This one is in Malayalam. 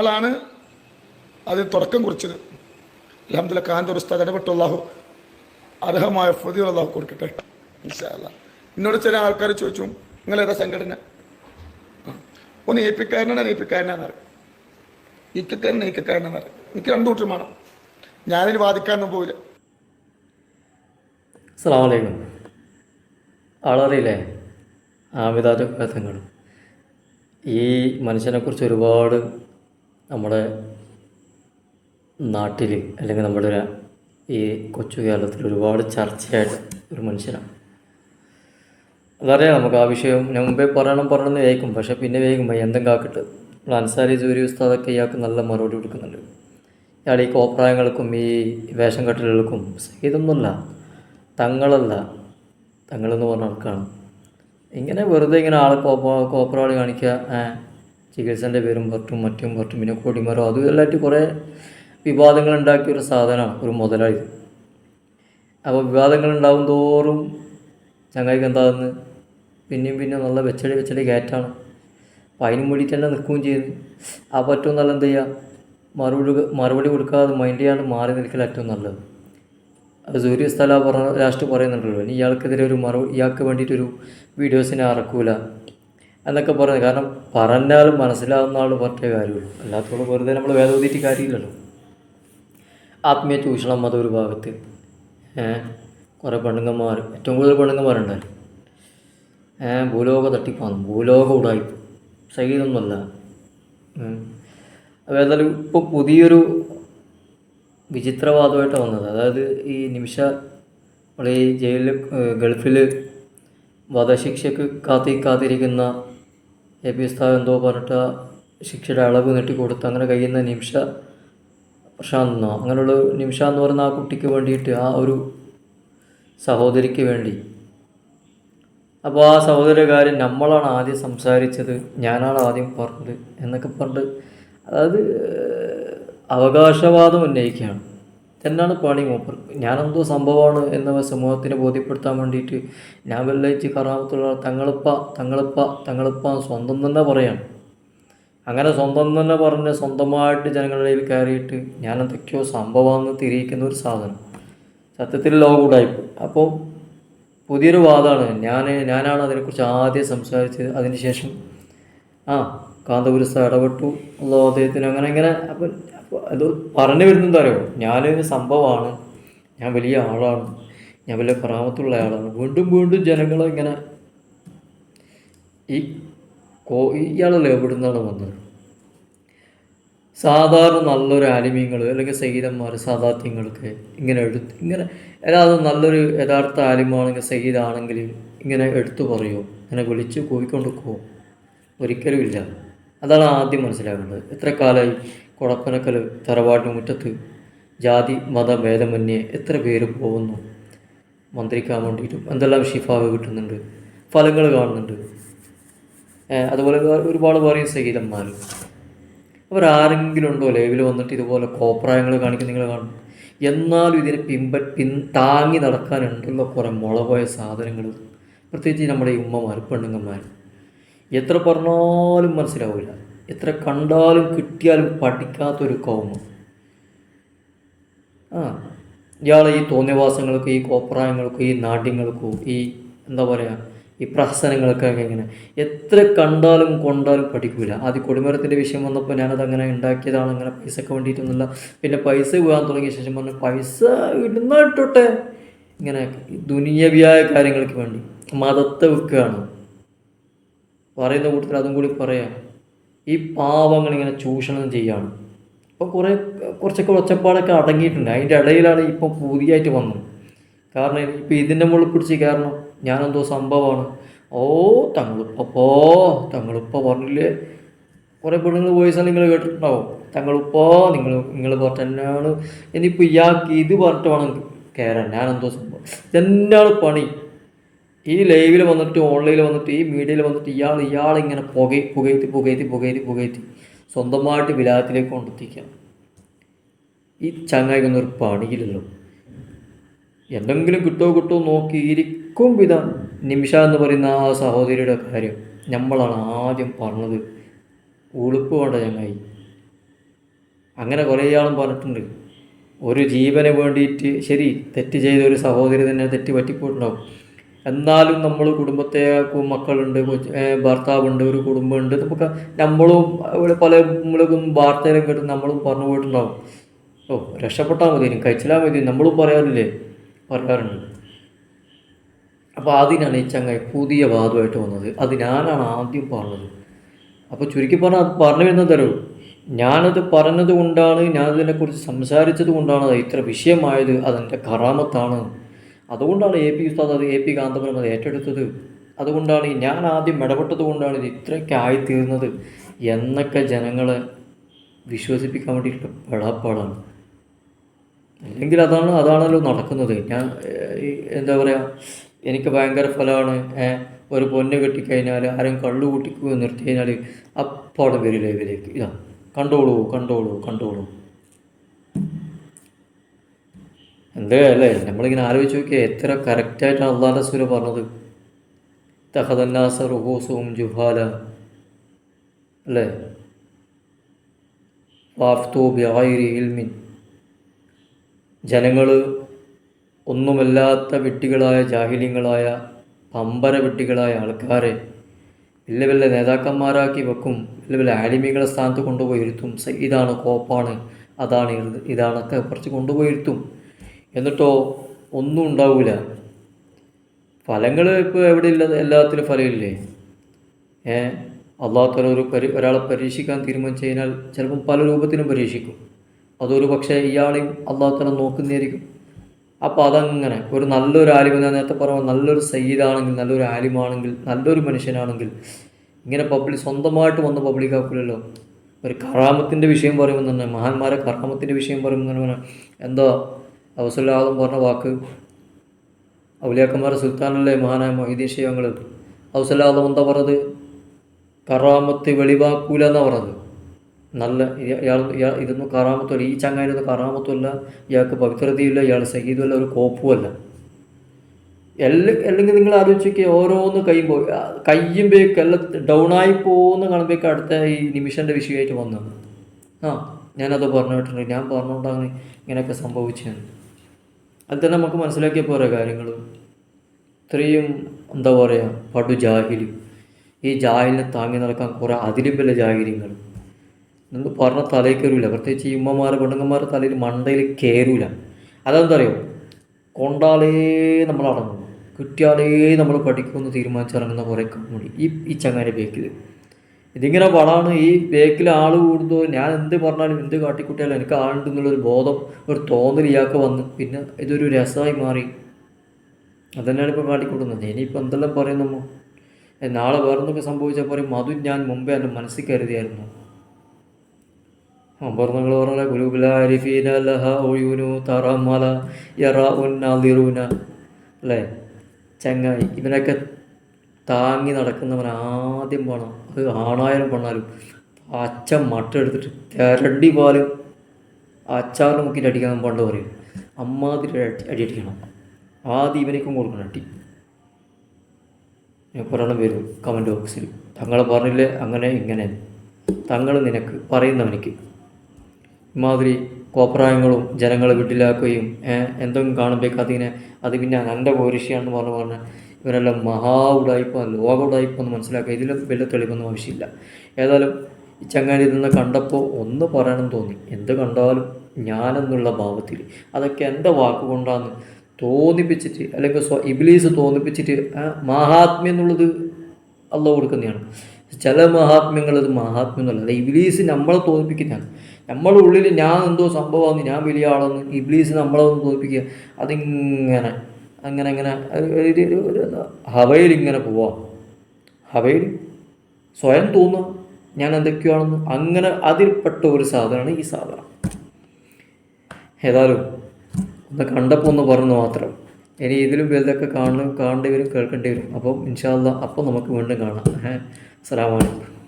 ആളാണ്. അതിന് തുടക്കം കുറിച്ചത്. അലഹമ്മദില്ല കാന്തർ ഉസ്താദ് ഇടപെട്ടു അള്ളാഹു അർഹമായ ഫതി അള്ളാഹു കൊടുക്കട്ടെ. ഇൻഷാ അല്ലാ. എന്നോട് ചില ആൾക്കാർ ചോദിച്ചു നിങ്ങൾ ഏതാ സംഘടന. ഒന്ന് ഏപ്പിക്കാരനാണ് പിക്കാരനാണ് എ പിക്കാരനാന്ന് അറിയാം ഇക്കക്കാരൻ ഇക്കക്കാരനാന്ന് അറിയാം എനിക്ക് രണ്ടു കൂട്ടരും വേണം. ഞാനതിന് വാദിക്കാനൊന്നും പോയില്ല അസ്സാമലൈക്കും ആളറിയില്ലേ? ആമിതാജ് തങ്ങൾ ഈ മനുഷ്യനെക്കുറിച്ച് ഒരുപാട് നമ്മുടെ നാട്ടിൽ അല്ലെങ്കിൽ നമ്മുടെ ഈ കൊച്ചു കേരളത്തിൽ ഒരുപാട് ചർച്ചയായിട്ട് ഒരു മനുഷ്യനാണ്. അതറിയാം നമുക്ക് ആ വിഷയം ഞാൻ മുമ്പേ പറയണം പറയണമെന്ന് വേഗം പക്ഷേ പിന്നെ വേഗം എന്തെങ്കിലും ആക്കട്ടെ നമ്മൾ അൻസാരി ജോലി ഉസ്താദൊക്കെ ഇയാൾക്ക് നല്ല മറുപടി കൊടുക്കുന്നുണ്ട്. ഇയാൾ ഈ കോപ്രായങ്ങൾക്കും ഈ വേഷം കെട്ടലുകൾക്കും ഇതൊന്നുമല്ല തങ്ങളല്ല തങ്ങളെന്ന് പറഞ്ഞ ആൾക്കാണ്. ഇങ്ങനെ വെറുതെ ഇങ്ങനെ ആളെ കോപ്പ കോപ്രാളി കാണിക്കുക ചികിത്സന്റെ പേരും പറ്റും മറ്റും പറ്റും പിന്നെ കൊടിമരം അതും എല്ലാമായിട്ട് കുറേ വിവാദങ്ങൾ ഉണ്ടാക്കിയ ഒരു സാധനമാണ് ഒരു മുതലാളി. അപ്പോൾ വിവാദങ്ങൾ ഉണ്ടാവും തോറും ചങ്ങായിക്ക് എന്താകുന്നു? പിന്നെയും പിന്നെ നല്ല വെച്ചടി വെച്ചടി കയറ്റാണ്. അപ്പം അതിനും വേണ്ടിയിട്ട് തന്നെ നിൽക്കുകയും ചെയ്യുന്നു. ആ പറ്റും നല്ല എന്ത് ചെയ്യുക? മറുപടി മറുപടി കൊടുക്കാതെ മൈൻഡ് ചെയ്യാണ്ട് മാറി നിൽക്കൽ ഏറ്റവും നല്ലത്. അത് സൂര്യ സ്ഥല പറഞ്ഞ ലാസ്റ്റ് പറയുന്നുണ്ടല്ലോ ഇനി ഇയാൾക്കെതിരെ ഒരു മറു ഇയാൾക്ക് വേണ്ടിയിട്ടൊരു വീഡിയോസിനെ ഇറക്കൂല. എന്നൊക്കെ പറയുന്നത്. കാരണം പറഞ്ഞാലും മനസ്സിലാവുന്ന ആൾ പറഞ്ഞ കാര്യമുള്ളൂ. അല്ലാത്തോട് വെറുതെ നമ്മൾ വേദോതിയിട്ട് കാര്യമില്ലല്ലോ. ആത്മീയ ചൂഷണം മതം ഒരു ഭാഗത്ത്. കുറേ പെണ്ണുങ്ങന്മാർ ഏറ്റവും കൂടുതൽ പെണ്ണുങ്ങന്മാരുണ്ടായിരുന്നു ഭൂലോക തട്ടിപ്പാണ് ഭൂലോക ഉടായ്പ സഹിതൊന്നുമല്ല. അപ്പോൾ ഏതായാലും ഇപ്പോൾ പുതിയൊരു വിചിത്രവാദമായിട്ട് വന്നത്. അതായത് ഈ നിമിഷ ഈ ജയിലിൽ ഗൾഫിൽ വധശിക്ഷയ്ക്ക് കാത്തി കാത്തിരിക്കുന്ന എ പി ഉസ്താദ് എന്തോ പറഞ്ഞിട്ട് ശിക്ഷയുടെ അളവ് നീട്ടിക്കൊടുത്ത് അങ്ങനെ കഴിയുന്ന നിമിഷ പ്രശാന്ത് എന്നോ അങ്ങനെയുള്ള നിമിഷ എന്ന് പറയുന്ന ആ കുട്ടിക്ക് വേണ്ടിയിട്ട് ആ ഒരു സഹോദരിക്ക് വേണ്ടി. അപ്പോൾ ആ സഹോദരകാരൻ നമ്മളാണ് ആദ്യം സംസാരിച്ചത് ഞാനാണ് ആദ്യം പറഞ്ഞത് എന്നൊക്കെ പറഞ്ഞിട്ട് അതായത് അവകാശവാദം ഉന്നയിക്കുകയാണ്. തന്നെയാണ് പണി മൂപ്പർ? ഞാനെന്തോ സംഭവമാണ് എന്ന സമൂഹത്തിന് ബോധ്യപ്പെടുത്താൻ വേണ്ടിയിട്ട് ഞാൻ വെള്ളയിച്ച് കറാമത്തുള്ള തങ്ങളിപ്പ തങ്ങളിപ്പ തങ്ങളിപ്പ സ്വന്തം തന്നെ പറയാണ്. അങ്ങനെ സ്വന്തം തന്നെ പറഞ്ഞ് സ്വന്തമായിട്ട് ജനങ്ങളുടെ ഇടയിൽ കയറിയിട്ട് ഞാൻ എന്തൊക്കെയോ സംഭവമാണെന്ന് തിരിയിക്കുന്ന ഒരു സാധനം. സത്യത്തിൽ ലോകൂടായിപ്പ് അപ്പോൾ പുതിയൊരു വാദമാണ് ഞാൻ ഞാനാണ് അതിനെക്കുറിച്ച് ആദ്യം സംസാരിച്ചത്. അതിനുശേഷം ആ കാന്തപുരസ്ഥ ഇടപെട്ടു. ഉള്ള അദ്ദേഹത്തിന് അങ്ങനെ ഇങ്ങനെ അപ്പം അത് പറഞ്ഞു വരുന്നത് അറിയോ? ഞാനൊരു സംഭവമാണ്. ഞാൻ വലിയ ആളാണ്. ഞാൻ വലിയ കറാമത്തുള്ള ആളാണ്. വീണ്ടും വീണ്ടും ജനങ്ങളെ ഇങ്ങനെ ഈ കോ ഇയാളല്ലേ എവിടുന്നാണ് വന്നത്. സാധാരണ നല്ലൊരു ആലിമ്യങ്ങൾ അല്ലെങ്കിൽ സയ്യിദന്മാർ സാധാർത്ഥ്യങ്ങൾക്ക് ഇങ്ങനെ എടുത്ത് ഇങ്ങനെ അതായത് നല്ലൊരു യഥാർത്ഥ ആലിമാണെങ്കിൽ സയ്യിദാണെങ്കിൽ ഇങ്ങനെ എടുത്തു പറയുമോ ഇങ്ങനെ വിളിച്ച് കൂവിക്കൊണ്ട് ഒരിക്കലും ഇല്ല. അതാണ് ആദ്യം മനസ്സിലാകുന്നത്. എത്ര കാലമായി കുടപ്പനക്കൽ തറവാടിന് മുറ്റത്ത് ജാതി മത ഭേദമന്യേ എത്ര പേര് പോകുന്നു? മന്ത്രിക്കാൻ വേണ്ടിയിട്ടും എന്തെല്ലാം ഷിഫാവ് കിട്ടുന്നുണ്ട്? ഫലങ്ങൾ കാണുന്നുണ്ട്. അതുപോലെ ഒരുപാട് പറയും സഹിതന്മാർ അവരാരെങ്കിലും ഉണ്ടോ ലൈവിൽ വന്നിട്ട് ഇതുപോലെ കോപ്രായങ്ങൾ കാണിക്കുന്ന നിങ്ങൾ കാണും. എന്നാലും ഇതിനെ പിമ്പ പിൻ താങ്ങി നടക്കാനുണ്ടല്ലോ കുറേ മുളപോയ സാധനങ്ങൾ പ്രത്യേകിച്ച് നമ്മുടെ ഈ ഉമ്മമാർ പെണ്ണുങ്ങന്മാർ എത്ര പറഞ്ഞാലും മനസ്സിലാവില്ല എത്ര കണ്ടാലും കിട്ടിയാലും പഠിക്കാത്തൊരു കൗമ. ആ ഇയാളെ ഈ തോന്നിയവാസങ്ങൾക്കും ഈ കോപ്രായങ്ങൾക്കും ഈ നാട്യങ്ങൾക്കും ഈ എന്താ പറയുക ഈ പ്രഹസനങ്ങൾക്കൊക്കെ ഇങ്ങനെ എത്ര കണ്ടാലും കൊണ്ടാലും പഠിക്കില്ല ആദ്യം കൊടിമരത്തിന്റെ വിഷയം വന്നപ്പോൾ ഞാനത് അങ്ങനെ ഉണ്ടാക്കിയതാണ് അങ്ങനെ പൈസക്ക് വേണ്ടിയിട്ടൊന്നുമില്ല. പിന്നെ പൈസ പോകാൻ തുടങ്ങിയ ശേഷം പറഞ്ഞു പൈസ ഇടുന്ന ഇട്ടോട്ടെ. ഇങ്ങനെ ദുനിയവിയായ കാര്യങ്ങൾക്ക് വേണ്ടി മതത്തെ വെക്കുകയാണ് പറയുന്ന കൂട്ടത്തിൽ അതും കൂടി പറയാം. ഈ പാവങ്ങൾ ഇങ്ങനെ ചൂഷണം ചെയ്യാണ്. ഇപ്പോൾ കുറേ കുറച്ചൊക്കെ ഒച്ചപ്പാടൊക്കെ അടങ്ങിയിട്ടുണ്ട്. അതിന്റെ ഇടയിലാണ് ഇപ്പം പുതിയതായിട്ട് വന്നത്. കാരണം ഇപ്പോൾ ഇതിന്റെ മുകളിൽ പിടിച്ച് കാരണം ഞാനെന്തോ സംഭവമാണ്. ഓ തങ്ങളിപ്പോ തങ്ങളുപ്പ പറഞ്ഞില്ലേ? കുറേ പെണ്ണുങ്ങൾ വോയിസ് നിങ്ങൾ കേട്ടിട്ടുണ്ടാവും. തങ്ങളിപ്പോ നിങ്ങൾ നിങ്ങൾ പറഞ്ഞാണ് ഇനിയിപ്പോൾ ഇയാൾക്ക് ഇത് പറഞ്ഞിട്ട് വേണം കയറാൻ. ഞാനെന്തോ സംഭവം. ഇതെന്നാണ് പണി? ഈ ലൈവിൽ വന്നിട്ട് ഓൺലൈനിൽ വന്നിട്ട് ഈ മീഡിയയിൽ വന്നിട്ട് ഇയാൾ ഇയാളിങ്ങനെ പുക പുകയത്തി പുകയത്തി പുകയത്തി പുകയത്തി സ്വന്തമായിട്ട് വിലായത്തിലേക്ക് കൊണ്ടെത്തിക്കാം ഈ ചങ്ങായിക്കൊന്നും ഒരു പണിയില്ലല്ലോ. എന്തെങ്കിലും കിട്ടോ കിട്ടോ നോക്കി ഇരിക്കും വിധ. നിമിഷ എന്ന് പറയുന്ന ആ സഹോദരിയുടെ കാര്യം നമ്മളാണ് ആദ്യം പറഞ്ഞത്. ഉളുപ്പ് വേണ്ട ചങ്ങായി. അങ്ങനെ കുറേ ആളും പറഞ്ഞിട്ടുണ്ട്. ഒരു ജീവന് വേണ്ടിയിട്ട് ശരി തെറ്റ് ചെയ്ത ഒരു സഹോദരി തന്നെ തെറ്റ് പറ്റിപ്പോയിട്ടുണ്ടാവും. എന്നാലും നമ്മൾ കുടുംബത്തെ മക്കളുണ്ട് ഭർത്താവുണ്ട് ഒരു കുടുംബമുണ്ട്. നമുക്ക് നമ്മളും പല നമ്മളും വാർത്തയിലും കേട്ട് നമ്മളും പറഞ്ഞു പോയിട്ടുണ്ടാവും. ഓ രക്ഷപ്പെട്ടാൽ മതി കഴിച്ചാൽ മതി. നമ്മളും പറയാറില്ലേ? പറയാറുണ്ട്. അപ്പോൾ അതിനാണ് ഈ ചങ്ങായി പുതിയ വാദമായിട്ട് വന്നത്. അത് ഞാനാണ് ആദ്യം പറഞ്ഞത്. അപ്പോൾ ചുരുക്കി പറഞ്ഞാൽ അത് പറഞ്ഞു വരുന്നത് തരൂ. ഞാനത് പറഞ്ഞത് കൊണ്ടാണ് ഞാനതിനെക്കുറിച്ച് സംസാരിച്ചത് കൊണ്ടാണ് ഇത്ര വിഷയമായത്. അതെന്റെ കറാമത്താണ്. അതുകൊണ്ടാണ് എ പി ഉസ്താദ് അത് എ പി കാന്തപുരം അത് ഏറ്റെടുത്തത്. അതുകൊണ്ടാണ് ഞാൻ ആദ്യം ഇടപെട്ടത് കൊണ്ടാണ് ഇത് ഇത്രയൊക്കെ ആയിത്തീർന്നത് എന്നൊക്കെ ജനങ്ങളെ വിശ്വസിപ്പിക്കാൻ വേണ്ടിയിട്ടുള്ള പെടാപ്പാടാണ്. അല്ലെങ്കിൽ അതാണ് അതാണല്ലോ നടക്കുന്നത്. ഞാൻ എന്താ പറയുക എനിക്ക് ഭയങ്കര ഫലമാണ് ഒരു പൊന്ന് കെട്ടിക്കഴിഞ്ഞാൽ ആരും കള്ളു കൂട്ടിക്കുക നിർത്തി കഴിഞ്ഞാൽ അപ്പോൾ വരില്ല ഇവരേക്ക് ഇതാ കണ്ടോളൂ കണ്ടോളൂ കണ്ടോളൂ. എന്തേ അല്ലേ നമ്മളിങ്ങനെ ആലോചിച്ച് നോക്കിയാൽ എത്ര കറക്റ്റായിട്ടാണ് അള്ളാഹ് റസൂൽ പറഞ്ഞത്. തഹദന്നാസ റുഹൂസും ജുഹാല. അല്ലേ? വാഫ്തൂബി ആയിരി ഇൽമിൻ. ജനങ്ങൾ ഒന്നുമല്ലാത്ത വെട്ടികളായ ജാഹിലിങ്ങളായ പമ്പര വെട്ടികളായ ആൾക്കാരെ വലിയ വലിയ നേതാക്കന്മാരാക്കി വെക്കും വലിയ വലിയ ആലിമികളെ സ്ഥാനത്ത് കൊണ്ടുപോയി ഇരുത്തും. ഇതാണ് കോപ്പാണ് അതാണ് ഇത് ഇതാണൊക്കെ കുറച്ച് കൊണ്ടുപോയി ഇരുത്തും. എന്നിട്ടോ ഒന്നും ഉണ്ടാവില്ല ഫലങ്ങൾ ഇപ്പോൾ എവിടെ ഇല്ല എല്ലാത്തിലും ഫലമില്ലേ? ഏ? അള്ളാഹുത്തല ഒരു പരി ഒരാളെ പരീക്ഷിക്കാൻ തീരുമാനിച്ചു കഴിഞ്ഞാൽ ചിലപ്പം പല രൂപത്തിലും പരീക്ഷിക്കും. അതൊരു പക്ഷേ ഇയാളെയും അള്ളാഹുത്തല നോക്കുന്നതായിരിക്കും. അപ്പോൾ അതങ്ങനെ ഒരു നല്ലൊരു ആലിമെന്ന് ഞാൻ നേരത്തെ പറഞ്ഞ നല്ലൊരു സയ്യിദാണെങ്കിൽ നല്ലൊരു ആലിമാണെങ്കിൽ നല്ലൊരു മനുഷ്യനാണെങ്കിൽ ഇങ്ങനെ പബ്ലിക് സ്വന്തമായിട്ട് വന്ന് പബ്ലിക് ആക്കില്ലല്ലോ ഒരു കറാമത്തിന്റെ വിഷയം പറയുമ്പോൾ തന്നെ മഹാന്മാരെ കറാമത്തിന്റെ വിഷയം പറയുമ്പോൾ തന്നെ എന്താ അവസല്ലാദം പറഞ്ഞ വാക്ക്. ഔലിയാക്കന്മാർ സുൽത്താനല്ലേ മഹാനായ മൊഹീദീൻ ഷെയ്യങ്ങൾ ഔസല്ലാദം എന്താ പറഞ്ഞത്? കറാമത്ത് വെളിവാക്കൂല എന്നാ പറഞ്ഞത്. നല്ല ഇയ- ഇയാൾ ഇയാൾ ഇതൊന്നും കറാമത്തല്ല ഈ ചങ്ങായിരുന്നു കറാമത്തുമല്ല ഇയാൾക്ക് പവിത്രതയില്ല ഇയാൾ സഹീദുമല്ല ഒരു കോപ്പുമല്ല. എല്ലാ അല്ലെങ്കിൽ നിങ്ങൾ ആലോചിക്കുക ഓരോന്ന് കഴിയുമ്പോൾ കഴിയുമ്പോഴേക്ക് എല്ലാം ഡൗണായി പോകുന്ന കാണുമ്പോഴേക്ക് അടുത്ത ഈ നിമിഷന്റെ വിഷയമായിട്ട് വന്നത് ആ ഞാനത് പറഞ്ഞിട്ടുണ്ട്. ഞാൻ പറഞ്ഞുകൊണ്ടാണ് ഇങ്ങനെയൊക്കെ സംഭവിച്ചത്. അത് തന്നെ നമുക്ക് മനസ്സിലാക്കിയ പോരെ കാര്യങ്ങൾ ഇത്രയും എന്താ പറയുക പടു ജാഹിലി. ഈ ജാഹിലിനെ താങ്ങി നടക്കാൻ കുറേ അതിലും ജാഹിര്യങ്ങൾ നിങ്ങൾ പറഞ്ഞ തലയിൽ കയറൂല പ്രത്യേകിച്ച് ഈ ഉമ്മമാരെ പെണ്ണുങ്ങന്മാരെ തലയിൽ മണ്ടയിൽ കയറൂല അതെന്താ അറിയോ കൊണ്ടാലേ നമ്മൾ അടങ്ങും കുറ്റിയാളേ നമ്മൾ പഠിക്കുമെന്ന് തീരുമാനിച്ചിറങ്ങുന്ന കുറേ കമ്മുടി ഈ ഈ ചങ്ങാന്റെ ബേക്കിൽ ഇതിങ്ങനെ വളമാണ് ഈ ബേക്കിൽ ആൾ കൂടുമ്പോൾ ഞാൻ എന്ത് പറഞ്ഞാലും എന്ത് കാട്ടിക്കുട്ടിയാലും എനിക്ക് ആളുണ്ടെന്നുള്ളൊരു ബോധം ഒരു തോന്നൽ ഇയാൾക്ക് വന്ന്. പിന്നെ ഇതൊരു രസമായി മാറി. അതന്നെയാണ് ഇപ്പോൾ കാട്ടിക്കൂട്ടുന്നത്. ഇനിയിപ്പോൾ എന്തെല്ലാം പറയും നമ്മ ഏ, നാളെ വേറെന്തൊക്കെ സംഭവിച്ചാൽ പറയും മധു ഞാൻ മുമ്പേ എന്റെ മനസ്സിൽ കരുതിയായിരുന്നു. അമ്പർണങ്ങൾ പറഞ്ഞ ഗുരുബുലാരിഫീന തറമല യറ അല്ലേ? ചങ്ങായി. ഇവനൊക്കെ താങ്ങി നടക്കുന്നവൻ ആദ്യം പോണം. അത് ആണായാലും പെണ്ണാലും അച്ഛൻ മട്ട എടുത്തിട്ട് തിരടി പോലും അച്ചാറിന് മുക്കിയിട്ട് അടിക്കാൻ പണ്ട് പറയും. അമ്മാതിരി അടി അടി അടിക്കണം ആദ്യം ഇവനേക്കും കൊടുക്കണം അടി. ഒരെണ്ണം വരും കമന്റ് ബോക്സിൽ തങ്ങൾ പറഞ്ഞില്ലേ അങ്ങനെ ഇങ്ങനെ. തങ്ങൾ നിനക്ക് പറയുന്നവനിക്ക്. ഇമാതിരി കോപ്രായങ്ങളും ജനങ്ങളെ വീട്ടിലാക്കുകയും എന്തെങ്കിലും കാണുമ്പോഴേക്കും അതിനെ അത് പിന്നെ എന്റെ പോരിഷ്യാണെന്ന് പറഞ്ഞു പറഞ്ഞ് ഇവരെല്ലാം മഹാ ഉടായ്പ ലോക ഉടായ്പ എന്ന് മനസ്സിലാക്കുക ഇതിലും വലിയ തെളിവൊന്നും ആവശ്യമില്ല. ഏതായാലും ഈ ചങ്ങാതി നിന്ന് കണ്ടപ്പോൾ ഒന്ന് പറയണം തോന്നി. എന്ത് കണ്ടാലും ഞാനെന്നുള്ള ഭാവത്തിൽ. അതൊക്കെ എന്റെ വാക്കുകൊണ്ടാന്ന് തോന്നിപ്പിച്ചിട്ട് അല്ലെങ്കിൽ സ്വ ഇബിലീസ് തോന്നിപ്പിച്ചിട്ട് മഹാത്മ്യം എന്നുള്ളത് അള്ള കൊടുക്കുന്നതാണ്. ചില മഹാത്മ്യങ്ങൾ അത് മഹാത്മ്യം എന്നല്ല അത് ഇബ്ലീസ് നമ്മളെ തോന്നിപ്പിക്കുന്നതാണ്. നമ്മുടെ ഉള്ളിൽ ഞാൻ എന്തോ സംഭവമാണ് ഞാൻ വലിയ ആളെന്ന് ഇബ്ലീസ് നമ്മളെ ഒന്ന് തോന്നിപ്പിക്കുക അതിങ്ങനെ അങ്ങനെ അങ്ങനെ. ഒരു- ഒരു ഇങ്ങനെ പോവാം. ഹവയിൽ സ്വയം തോന്നുക ഞാൻ എന്തൊക്കെയാണെന്ന്. അങ്ങനെ അതിൽപ്പെട്ട ഒരു സാധനമാണ് ഈ സാധനം. ഏതായാലും ഒന്ന് കണ്ടപ്പോൾ ഒന്ന് പറഞ്ഞു മാത്രം. ഇനി ഇതിലും വലുതൊക്കെ കാണണം കാണേണ്ടി വരും കേൾക്കേണ്ടി വരും. അപ്പം ഇൻഷാല്ല അപ്പം നമുക്ക് വീണ്ടും കാണാം. ഏഹ് അലൈക്കും.